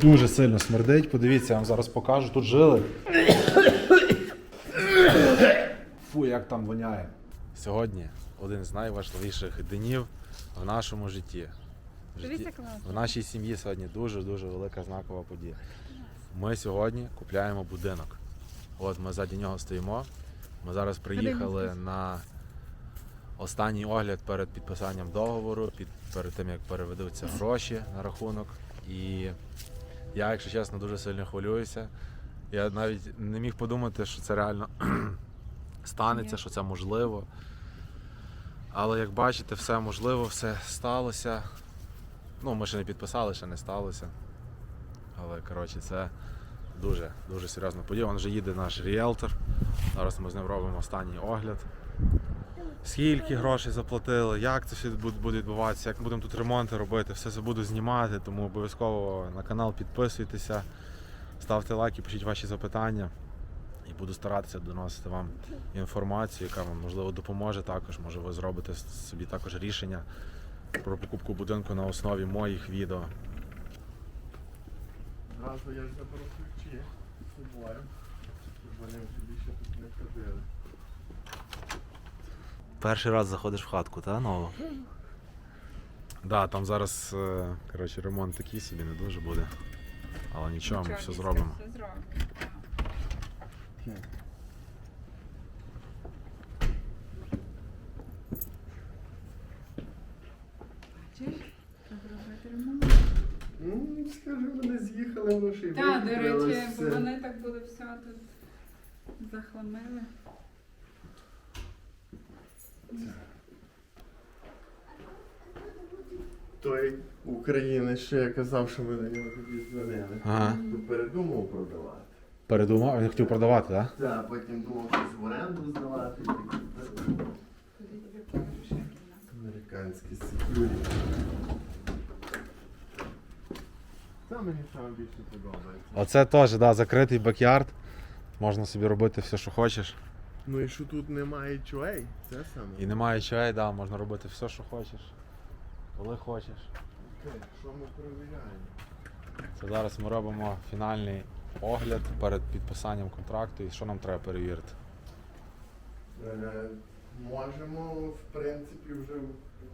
Дуже сильно смердить. Подивіться, я вам зараз покажу. Тут жили. Фу, як там воняє. Сьогодні один з найважливіших днів в нашому житті. В, Дивіться, житті- в нашій сім'ї сьогодні дуже-дуже велика знакова подія. Ми сьогодні купляємо будинок. От ми ззаді нього стоїмо. Ми зараз приїхали на останній огляд перед підписанням договору, під, перед тим як переведуться гроші на рахунок. І я, якщо чесно, дуже сильно хвилююся. Я навіть не міг подумати, що це реально станеться, що це можливо. Але як бачите, все можливо, все сталося. Ну, ми ще не підписали, ще не сталося. Але коротше, це дуже дуже серйозна подія. Він вже їде наш ріелтор. Зараз ми з ним робимо останній огляд. Скільки грошей заплатили, як це все буде відбуватися, як будемо тут ремонти робити, все це буду знімати, тому обов'язково на канал підписуйтеся, ставте лайки, пишіть ваші запитання. І буду старатися доносити вам інформацію, яка вам можливо допоможе також. Може ви зробите собі також рішення про покупку будинку на основі моїх відео. Зразу я заберу ключі собою, щоб вони вже більше тут не ходили. Перший раз заходиш в хатку, та нову? Да, там зараз е, коротше, ремонт такий собі не дуже буде. Але нічого, ми все зробимо. Все зробимо. Бачиш? Треба робити ремонт. Ну, скажи, вони з'їхали, воно ще Так, до речі, бо все. вони так були все тут захламили. Той українець ще казав, що ми на нього тоді дзвонили. Ага. То передумав продавати. Передумав, він хотів продавати, так? Так, потім думав щось в оренду здавати. і кімнату. Американський секюріті. Це мені саме більше подобається. Оце теж, да, закритий бакярд. Можна собі робити все, що хочеш. Ну і що тут немає чуей, це саме. І немає чай, да, можна робити все, що хочеш. Коли хочеш. Окей, Що ми перевіряємо? Це зараз ми робимо фінальний огляд перед підписанням контракту і що нам треба перевірити. Е, Можемо, в принципі, вже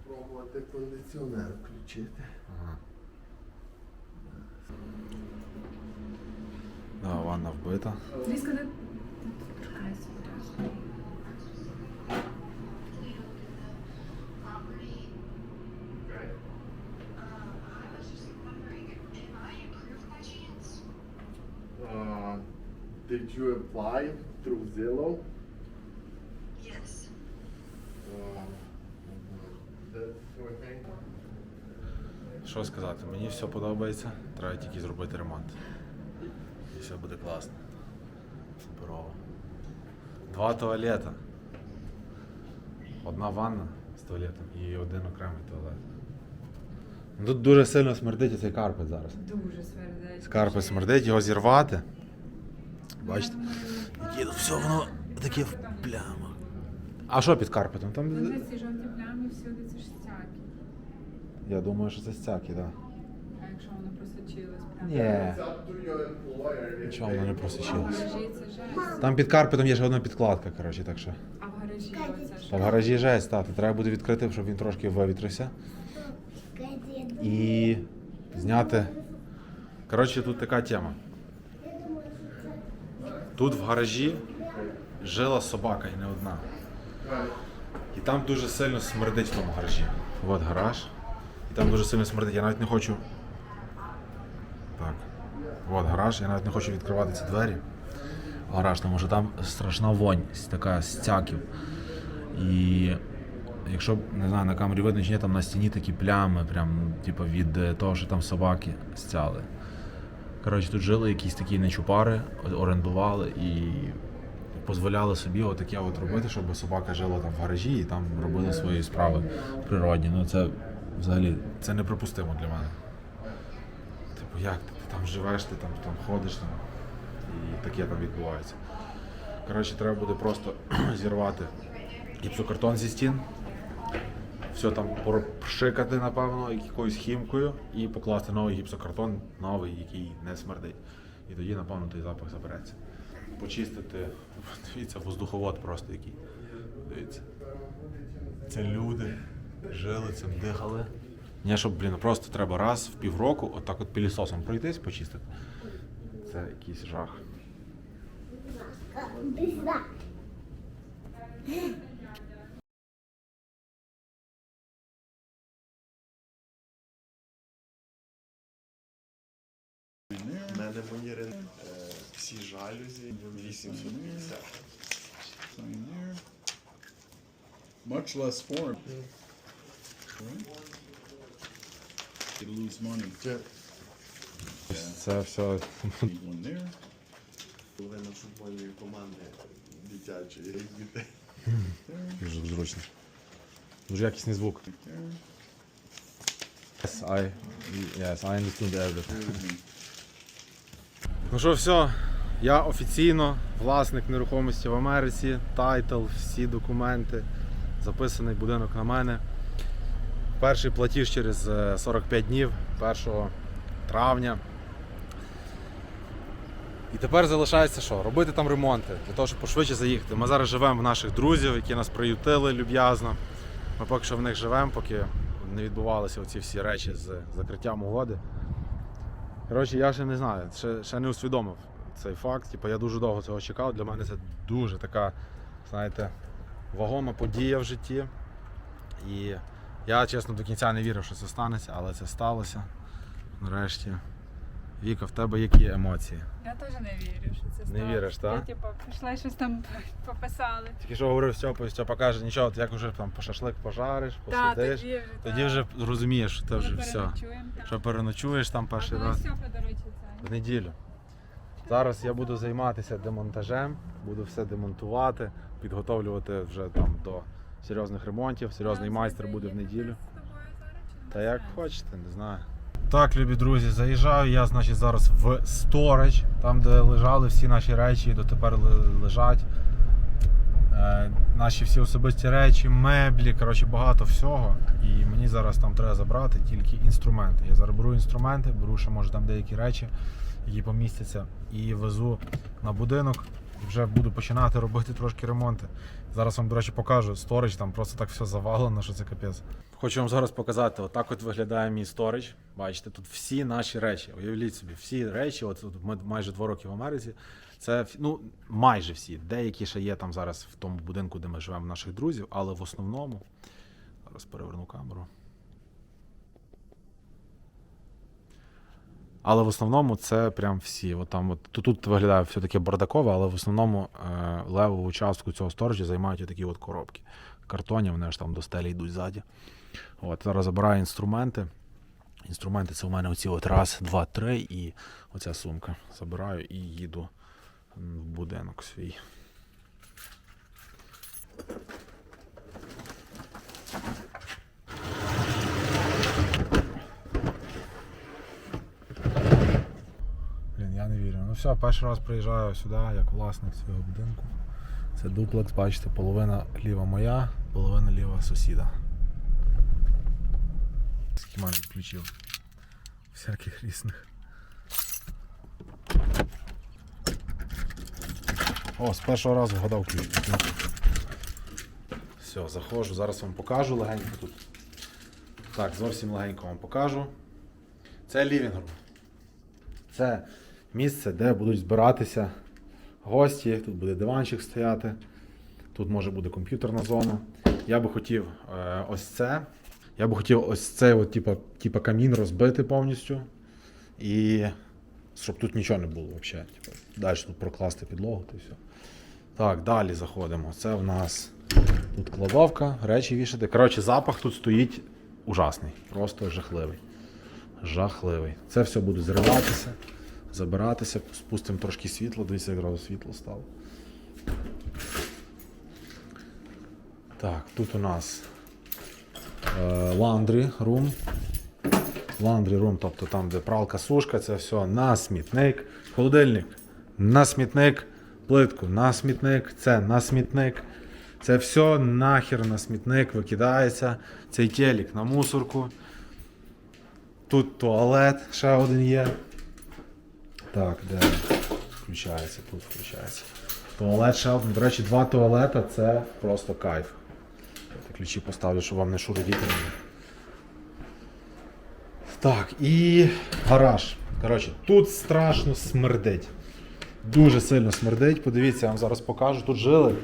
спробувати кондиціонер включити. Ага. Да, ванна вбита. Будь ласка. Uh, did you apply through Zillow? Yes. Uh, that's okay. Що сказати, мені все подобається, треба тільки зробити ремонт. І все буде класно. Суперово. Два туалета. Одна ванна з туалетом і один окремий туалет. Ну, Тут дуже сильно смердить цей карпет зараз. Дуже свердить. Карпет смердить, його зірвати. Бачите? Тут все воно таке в плямах. А що під карпетом? Там. Вони ці жовті плями всюди це ж стяки. Я думаю, що це стяки, так. А якщо прямо? Ні. Нічого воно не don't просочилось. Гаражі це жесть. Там під карпетом є ще одна підкладка, коротше, так що. А в гаражі оце Та що? в гаражі жесть, так, то треба буде відкрити, щоб він трошки вивітрився. І зняти. Коротше, тут така тема. Тут в гаражі жила собака і не одна. І там дуже сильно смердить в тому гаражі. От гараж. І там дуже сильно смердить. Я навіть не хочу. Так. От гараж, я навіть не хочу відкривати ці двері. Гараж, тому що там страшна вонь, така з стяків. І якщо не знаю, на камері видно чи ні, там на стіні такі плями, прям, типу, від е, того, що там собаки стяли. Коротше, тут жили якісь такі нечупари, орендували і дозволяли собі отаке от робити, щоб собака жила там в гаражі і там робили свої справи природні. Ну це взагалі це неприпустимо для мене. Типу, як ти, ти там живеш, ти там, там ходиш там, і таке там відбувається. Коротше, треба буде просто зірвати гіпсокартон зі стін все там прошикати, напевно, якоюсь хімкою і покласти новий гіпсокартон, новий, який не смердить. І тоді, напевно, той запах забереться. Почистити, дивіться, воздуховод просто який. Дивіться. Це люди жили цим, дихали. Ні, щоб, блін, просто треба раз в півроку отак от пілісосом пройтись, почистити. Це якийсь жах. У мене рен- е, всі жалюзі 850. Much less form. Це все половина футбольної команди дитячої дітей. дуже зручно. Дуже якісний звук. Yes, I, yes, I understood. Everything. Ну що, все, я офіційно власник нерухомості в Америці, тайтл, всі документи, записаний будинок на мене. Перший платіж через е, 45 днів, 1 травня. І тепер залишається що? Робити там ремонти для того, щоб пошвидше заїхати. Ми зараз живемо в наших друзів, які нас приютили люб'язно. Ми поки що в них живемо, поки не відбувалися оці всі речі з закриттям угоди. Коротше, я ще не знаю, ще, ще не усвідомив цей факт. Типу, я дуже довго цього чекав. Для мене це дуже така, знаєте, вагома подія в житті. І я, чесно, до кінця не вірив, що це станеться, але це сталося. Нарешті. Віка, в тебе які емоції? Я теж не вірю, що це Не віриш, так? Я типу пішла щось там пописали. Тільки що говорив Стьопа, Стьопа каже, нічого, ти як вже там по шашлик пожариш, посидиш, тоді вже. тоді вже розумієш, що це вже все. переночуємо. Що переночуєш там перший раз. Стьопа, до речі, це. в неділю. Зараз я буду займатися демонтажем, буду все демонтувати, підготовлювати вже там до серйозних ремонтів. Серйозний майстер буде в неділю. Та як хочете, не знаю. Так, любі друзі, заїжджаю я, значить, зараз в сторич, там, де лежали всі наші речі, і дотепер лежать. Е, наші всі особисті речі, меблі, коротше, багато всього. І мені зараз там треба забрати тільки інструменти. Я зараз беру інструменти, беру ще може там деякі речі, які помістяться, і везу на будинок. Вже буду починати робити трошки ремонти. Зараз вам, до речі, покажу сторич, там просто так все завалено, що це капець. Хочу вам зараз показати, отак от виглядає мій сторич. Бачите, тут всі наші речі. Уявіть собі, всі речі, от тут майже два роки в Америці. Це ну, майже всі. Деякі ще є там зараз в тому будинку, де ми живемо, наших друзів, але в основному. Зараз переверну камеру. Але в основному це прям всі. От там, от, тут, тут виглядає все таке бардакове, але в основному е, левову частку цього сторожі займають такі от коробки. Картоні, вони ж там до стелі йдуть ззаді. От, зараз забираю інструменти. Інструменти це у мене оці от раз, два, три, і оця сумка. Забираю і їду в будинок свій. Блін, я не вірю. Ну все, перший раз приїжджаю сюди як власник цього будинку. Це дуплекс, бачите, половина ліва моя, половина ліва сусіда. Схема відключив. Всяких різних. О, з першого разу вгадав ключ. Все, заходжу, зараз вам покажу легенько тут. Так, зовсім легенько вам покажу. Це лівінг. Це місце, де будуть збиратися гості. Тут буде диванчик стояти. Тут може буде комп'ютерна зона. Я би хотів е, ось це. Я би хотів ось цей от, типа, типа камін розбити повністю. І щоб тут нічого не було взагалі. Далі тут прокласти підлогу та все. Так, далі заходимо. Це в нас тут кладовка, речі вішати. Коротше, запах тут стоїть ужасний. Просто жахливий. Жахливий. Це все буде зриватися, забиратися, спустимо трошки світло, дивіться, якраз світло стало. Так, тут у нас ландрі рум. Ландрі рум, тобто там, де пралка, сушка, це все на смітник. Холодильник на смітник, плитку на смітник, це на смітник. Це все нахер на смітник викидається. Цей телек на мусорку. Тут туалет, ще один є. Так, де включається, тут включається. Туалет ще. До речі, два туалета це просто кайф. Я ключі поставлю, щоб вам не шурудіти. Так, і гараж. Коротше, тут страшно смердить. Дуже сильно смердить. Подивіться, я вам зараз покажу. Тут жили.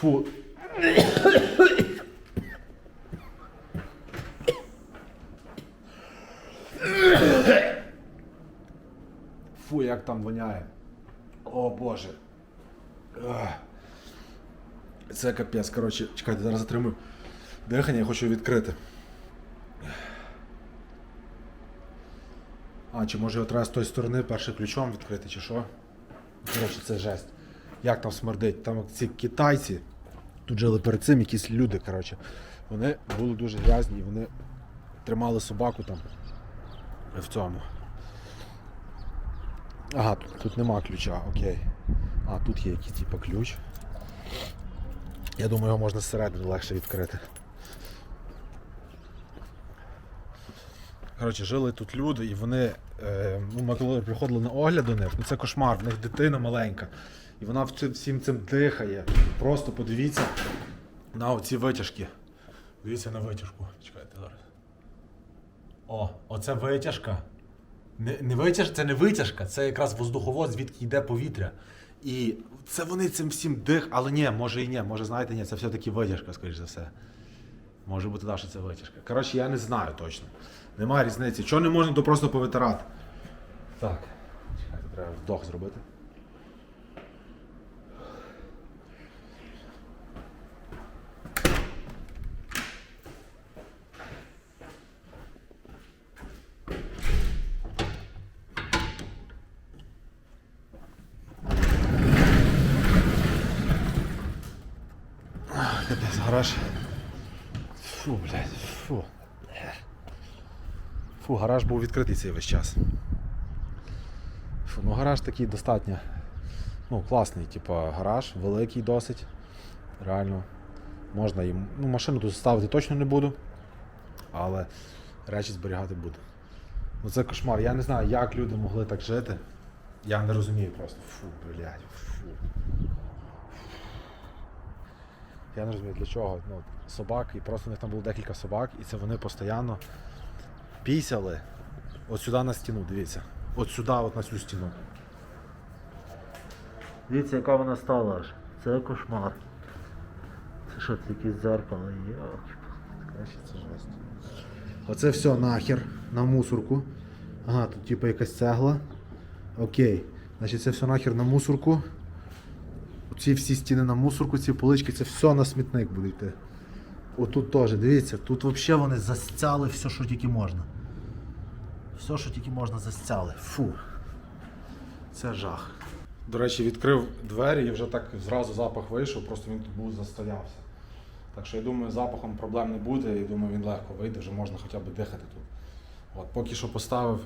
Фу. Фу, як там воняє. О Боже. Це капець. Коротше, чекайте, зараз затримую. Дихання я хочу відкрити. А, чи може його треба з тої сторони першим ключом відкрити, чи що? Коротше, це жесть. Як там смердить? Там ці китайці, тут жили перед цим якісь люди, коротше. Вони були дуже грязні вони тримали собаку там в цьому. Ага, тут, тут нема ключа, окей. А, тут є якийсь типу ключ. Я думаю, його можна зсередини легше відкрити. Коротше, жили тут люди, і вони, е, ну, ми коли приходили на огляд до них, ну це кошмар, в них дитина маленька. І вона всім цим дихає. Просто подивіться на оці витяжки. Дивіться на витяжку. Чекайте зараз. О, оце витяжка. Не, не витяж, це не витяжка, це якраз воздуховод, звідки йде повітря. І це вони цим всім дих, але ні, може і ні, може знаєте, ні, це все-таки витяжка, скоріш за все. Може бути, да, що це витяжка. Коротше, я не знаю точно. Немає різниці. Чого не можна, то просто повитирати. Так. Чекайте, треба вдох зробити. Ах, Капець, гараж. Фу, блядь, фу. Фу, гараж був відкритий цей весь час. Фу, ну гараж такий достатньо. Ну, класний, типу, гараж, великий досить. Реально. Можна їм. Ну, машину тут ставити точно не буду. Але речі зберігати буду. Ну це кошмар. Я не знаю, як люди могли так жити. Я не розумію просто. Фу, блядь, фу. Я не розумію для чого. Ну, собаки, і просто у них там було декілька собак, і це вони постійно пісяли от сюди на стіну, дивіться. От сюди, от на цю стіну. Дивіться, яка вона стала аж. Це кошмар. Це що, це якісь дзеркало? Це жесть. Оце все нахер на мусорку. Ага, тут типу якась цегла. Окей. Значить це все нахер на мусорку. Ці всі стіни на мусорку, ці полички, це все на смітник буде йти. Отут теж, дивіться, тут взагалі вони застяли все, що тільки можна. Все, що тільки можна, застяли. Фу. Це жах. До речі, відкрив двері і вже так зразу запах вийшов, просто він тут був застоявся. Так що я думаю, запахом проблем не буде, і думаю, він легко вийде, вже можна хоча б дихати тут. От, поки що поставив.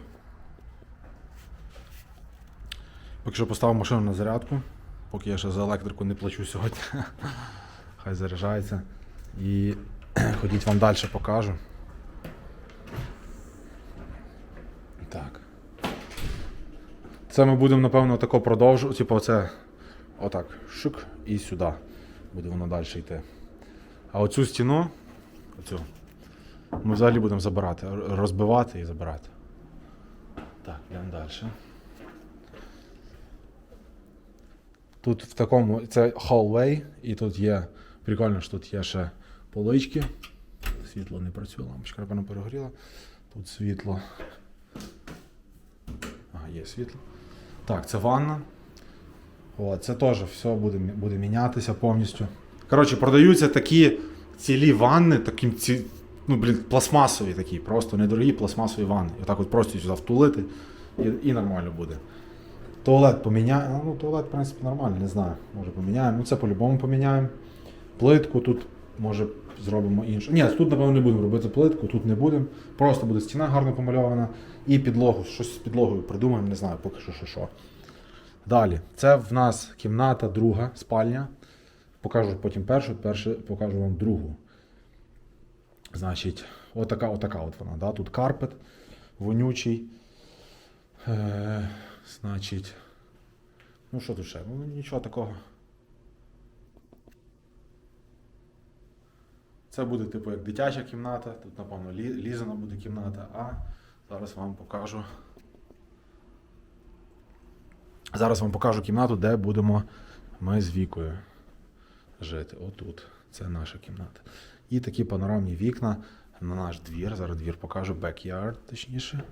Поки що поставив машину на зарядку, поки я ще за електрику не плачу сьогодні. Хай заряджається. І ходіть вам далі покажу. Так. Це ми будемо, напевно, тако продовжувати. Типу, оце отак. Шук і сюди. Буде воно далі йти. А оцю стіну, оцю, ми взагалі будемо забирати, розбивати і забирати. Так, йдемо далі. Тут в такому, це hallway, і тут є, прикольно, що тут є ще полички. Світло не працює, лампочка, напевно, перегоріла. Тут світло. Ага, є світло. Так, це ванна. О, це теж все буде, буде мінятися повністю. Коротше, продаються такі цілі ванни, такі ці, ну, блін, пластмасові такі, просто недорогі пластмасові ванни. Отак от просто сюди втулити і, і нормально буде. Туалет поміняємо. Ну, туалет, в принципі, нормально, не знаю. Може поміняємо. Ну, це по-любому поміняємо. Плитку тут може зробимо іншу. Ні, тут, напевно, не будемо робити плитку, тут не будемо. Просто буде стіна гарно помальована. І підлогу. Щось з підлогою придумаємо, не знаю, поки що що. що. Далі. Це в нас кімната друга, спальня. покажу потім першу, перше покажу вам другу. Значить, отака, отака от вона. Да? Тут карпет вонючий. Е, значить, ну що тут ще? Ну нічого такого. Це буде, типу, як дитяча кімната. Тут, напевно, лі- лізана буде кімната, а зараз вам покажу. Зараз вам покажу кімнату, де будемо ми з вікою жити. Отут. Це наша кімната. І такі панорамні вікна на наш двір. Зараз двір покажу, backyard, точніше.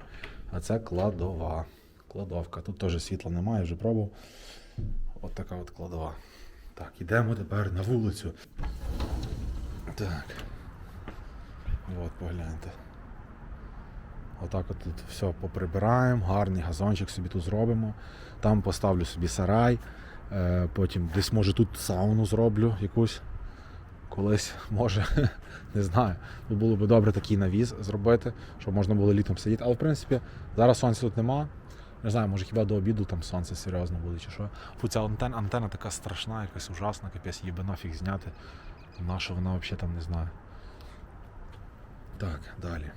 А це кладова. Кладовка. Тут теж світла немає, вже пробував. От така от кладова. Так, ідемо тепер на вулицю. Так. От, погляньте. Отак от тут все поприбираємо, гарний газончик собі тут зробимо. Там поставлю собі сарай. Е, потім десь може тут сауну зроблю якусь. Колись може, не знаю. Було б добре такий навіз зробити, щоб можна було літом сидіти. Але в принципі зараз сонця тут нема. Не знаю, може хіба до обіду там сонце серйозно буде чи що. Фу, ця антенна, антенна така страшна, якась ужасна, капець, її би нафіг зняти. Наша вона взагалі там не знаю. Так, далі.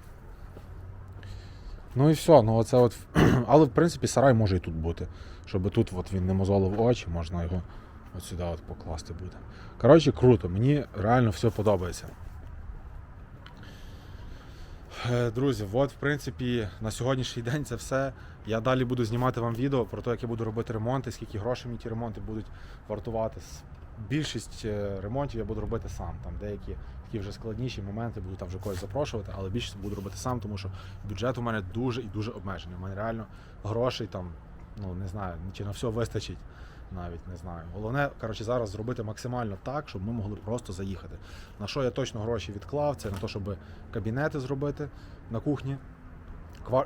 Ну і все, ну оце от. Але в принципі сарай може і тут бути. Щоб тут от він не мозолив очі, можна його от сюди от покласти буде. Коротше, круто, мені реально все подобається. Е, Друзі, от в принципі на сьогоднішній день це все. Я далі буду знімати вам відео про те, як я буду робити ремонти, скільки грошей мені ті ремонти будуть вартувати. Більшість е, ремонтів я буду робити сам. Там деякі такі вже складніші моменти буду там вже когось запрошувати, але більшість буду робити сам, тому що бюджет у мене дуже і дуже обмежений. У мене реально грошей там, ну не знаю, чи на все вистачить. Навіть не знаю. Головне, коротше, зараз зробити максимально так, щоб ми могли просто заїхати. На що я точно гроші відклав, це на те, щоб кабінети зробити на кухні,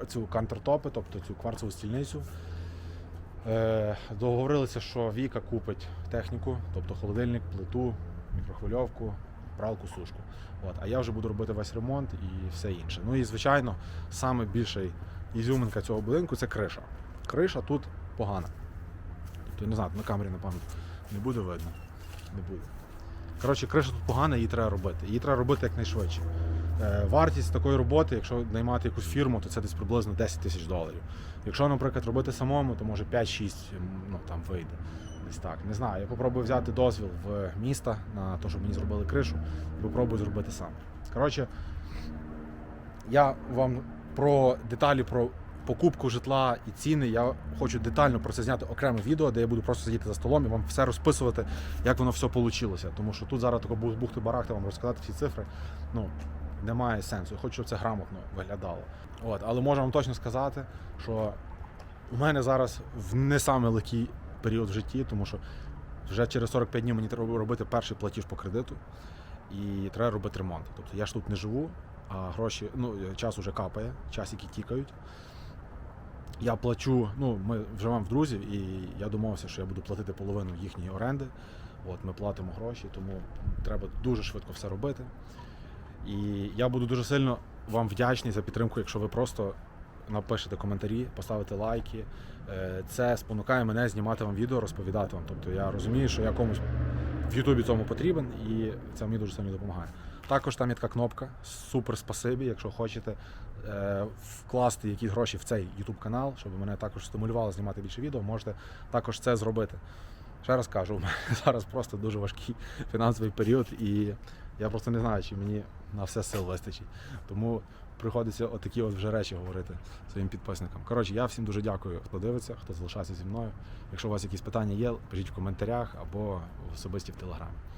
цю кантертопи, тобто цю кварцеву стільницю. Е, договорилися, що Віка купить техніку, тобто холодильник, плиту, мікрохвильовку, пралку, сушку. От, а я вже буду робити весь ремонт і все інше. Ну і звичайно, саме більша ізюминка цього будинку це криша. Криша тут погана. Тобто, я не знаю, на камері, напевно, не буде видно. Не буде. Коротше, криша тут погана, її треба робити. Її треба робити якнайшвидше. Е, вартість такої роботи, якщо наймати якусь фірму, то це десь приблизно 10 тисяч доларів. Якщо, наприклад, робити самому, то може 5-6 ну, там вийде. Десь так. Не знаю. Я попробую взяти дозвіл в міста на те, щоб мені зробили кришу, і попробую зробити сам. Коротше, я вам про деталі про покупку житла і ціни. Я хочу детально про це зняти окреме відео, де я буду просто сидіти за столом і вам все розписувати, як воно все вийшло. Тому що тут зараз тако бухти барахти вам розказати всі цифри. Ну, немає сенсу. Я хочу, щоб це грамотно виглядало. От, але можу вам точно сказати, що у мене зараз в не саме легкий період в житті, тому що вже через 45 днів мені треба робити перший платіж по кредиту і треба робити ремонт. Тобто я ж тут не живу, а гроші, ну, час уже капає, часики тікають. Я плачу, ну, ми живемо в друзів, і я домовився, що я буду платити половину їхньої оренди. От, ми платимо гроші, тому треба дуже швидко все робити. І я буду дуже сильно вам вдячний за підтримку, якщо ви просто напишете коментарі, поставите лайки. Е, Це спонукає мене знімати вам відео, розповідати вам. Тобто я розумію, що я комусь в Ютубі цьому потрібен, і це мені дуже сильно допомагає. Також там є така кнопка Супер спасибі, якщо хочете е, вкласти якісь гроші в цей YouTube канал, щоб мене також стимулювало знімати більше відео, можете також це зробити. Ще раз кажу, у мене зараз просто дуже важкий фінансовий період, і я просто не знаю, чи мені на все сил вистачить. Тому приходиться отакі от вже речі говорити своїм підписникам. Коротше, я всім дуже дякую, хто дивиться, хто залишається зі мною. Якщо у вас якісь питання є, пишіть в коментарях або особисті в телеграмі.